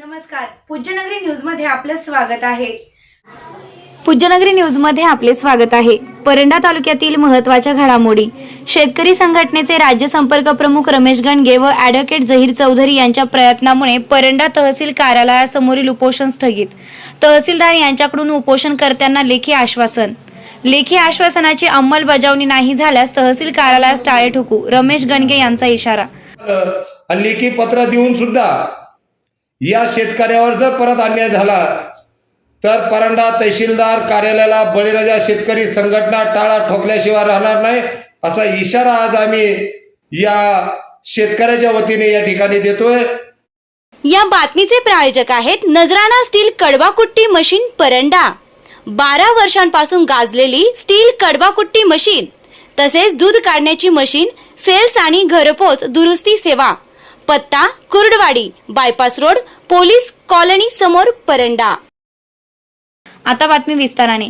नमस्कार. पूज्यनगरी न्यूजमध्ये आपलं स्वागत आहे. पूज्यनगरी न्यूजमध्ये आपले स्वागत आहे. परंडा तालुक्यातील महत्त्वाच्या घडामोडी. शेतकरी संघटनेचे राज्य संपर्क प्रमुख रमेश गणगे व ॲडव्होकेट जहीर चौधरी यांच्या प्रयत्नामुळे परंडा तहसील कार्यालयासमोरील उपोषण स्थगित. तहसीलदार यांच्याकडून उपोषणकर्त्यांना लेखी आश्वासन. लेखी आश्वासनाची अंमलबजावणी नाही झाल्यास तहसील कार्यालयास टाळे ठोकू रमेश गणगे यांचा इशारा. लेखी पत्र देऊन सुद्धा या शेतकऱ्यावर जर परत अन्याय झाला तर परंडा तहसीलदार कार्यालयाला बळीराजा शेतकरी संघटना टाळा ठोकल्याशिवाय राहणार नाही असा इशारा आज आम्ही या शेतकऱ्याच्या वतीने या ठिकाणी देतोय. या बातमीचे प्रायोजक आहेत नजराना स्टील कडवाकुट्टी मशीन परंडा. बारा वर्षांपासून गाजलेली स्टील कडवाकुट्टी मशीन तसेच दूध काढण्याची मशीन सेल्स आणि घरपोच दुरुस्ती सेवा. पत्ता Kurduwadi bypass road police colony समोर परंडा. आता बातमी विस्ताराने.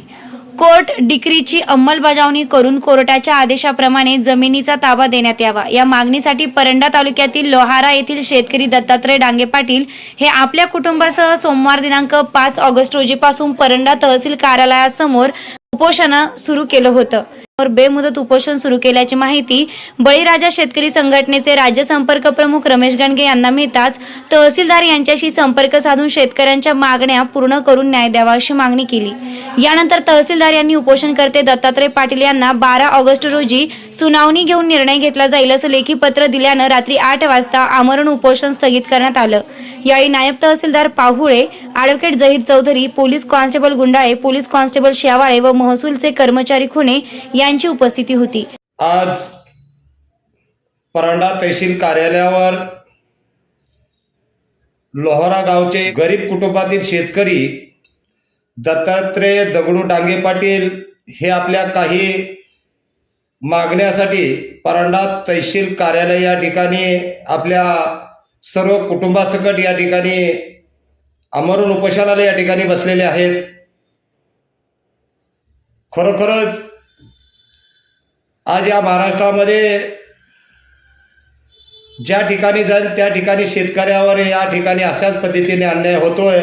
कोर्ट डिक्रीची अंमलबजावणी करून कोर्टाच्या आदेशाप्रमाणे जमिनीचा ताबा देण्यात यावा. या मागणीसाठी परंडा तालुक्यातील लोहारा येथील शेतकरी दत्तात्रय डांगे पाटील हे आपल्या कुटुंबासह सोमवार दिनांक पाच ऑगस्ट रोजीपासून परंडा तहसील कार्यालयासमोर उपोषण सुरू केलं होतं. बेमुदत उपोषण सुरू केल्याची माहिती बळीराजा शेतकरी संघटनेचे राज्य संपर्क प्रमुख रमेश गणगे यांना मिळताच तहसीलदार यांच्याशी संपर्क साधून शेतकऱ्यांच्या मागण्या पूर्ण करून न्याय द्यावा अशी मागणी केली. यानंतर तहसीलदार यांनी उपोषणकर्ते दत्तात्रय पाटील यांना बारा ऑगस्ट रोजी सुनावणी घेऊन निर्णय घेतला जाईल असं लेखी पत्र दिल्यानं रात्री आठ वाजता आमरण उपोषण स्थगित करण्यात आलं. यावेळी नायब तहसीलदार Pahule advocate Zaheer Chaudhari police constable Gundale police constable Shewale व महसूलचे कर्मचारी खुणे यांची उपस्थिती होती. आज परंडा तहसील कार्यालयावर लोहरा गावचे गरीब कुटुंबातील शेतकरी दत्तात्रय दगडू डांगे पाटील हे आपल्या काही मागण्यासाठी परंडा तहसील कार्यालय या ठिकाणी आपल्या सर्व कुटुंबासकट या ठिकाणी अमरून उपोषणाला या ठिकाणी बसलेले आहेत. खरोखरच आज या महाराष्ट्रामध्ये ज्या ठिकाणी जाईल त्या ठिकाणी शेतकऱ्यावर या ठिकाणी अशाच पद्धतीने अन्याय होतोय.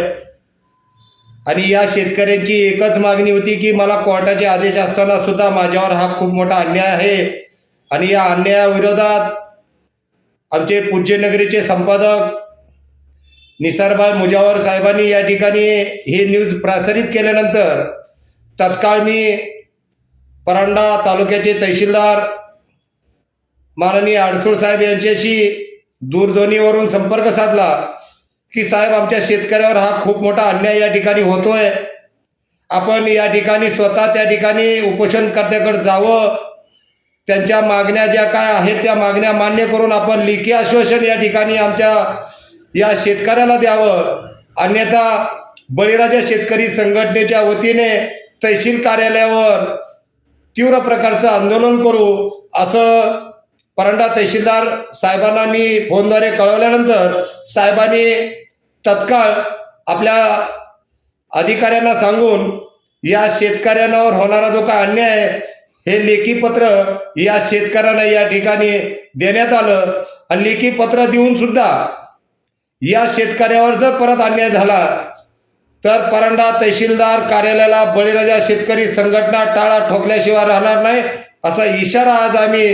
आणि या शेतकऱ्यांची एकच मागणी होती की मला कोर्टाचे आदेश असताना सुद्धा माझ्यावर हा खूप मोठा अन्याय आहे. आणि या अन्यायाविरोधात आमचे पूज्यनगरीचे संपादक निसारभाई मुजावर साहेबांनी या ठिकाणी ही न्यूज प्रसारित केल्यानंतर तत्काळ मी परांडा तालुक्याचे तहसीलदार माननीय आडसूळ साहेब यांच्याशी दूरध्वनीवरून संपर्क साधला की साहेब आमच्या शेतकऱ्यावर हा खूप मोठा अन्याय या ठिकाणी होतोय. आपण या ठिकाणी स्वतः त्या ठिकाणी उपोषणकर्त्याकडे जावं. त्यांच्या मागण्या ज्या काय आहेत त्या मागण्या मान्य करून आपण लेखी आश्वासन या ठिकाणी आमच्या या शेतकऱ्याला द्यावं. अन्यथा बळीराजा शेतकरी संघटनेच्या वतीने तहसील कार्यालयावर तीव्र प्रकारचं आंदोलन करू असं परंडा तहसीलदार साहेबांना मी फोनद्वारे कळवल्यानंतर साहेबांनी तत्काळ आपल्या अधिकाऱ्यांना सांगून या शेतकऱ्यांवर होणारा जो काय अन्याय आहे हे लेखी पत्र या शेतकऱ्यांना या ठिकाणी देण्यात आलं. आणि लेखी पत्र देऊन सुद्धा या शेतकऱ्यावर जर परत अन्याय झाला तर परंडा तहसीलदार कार्यालयाला बळीराजा शेतकरी संघटना टाळा ठोकल्याशिवाय राहणार नाही असा इशारा आज आम्ही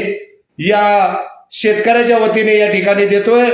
या शेतकऱ्याच्या वतीने या ठिकाणी देतोय.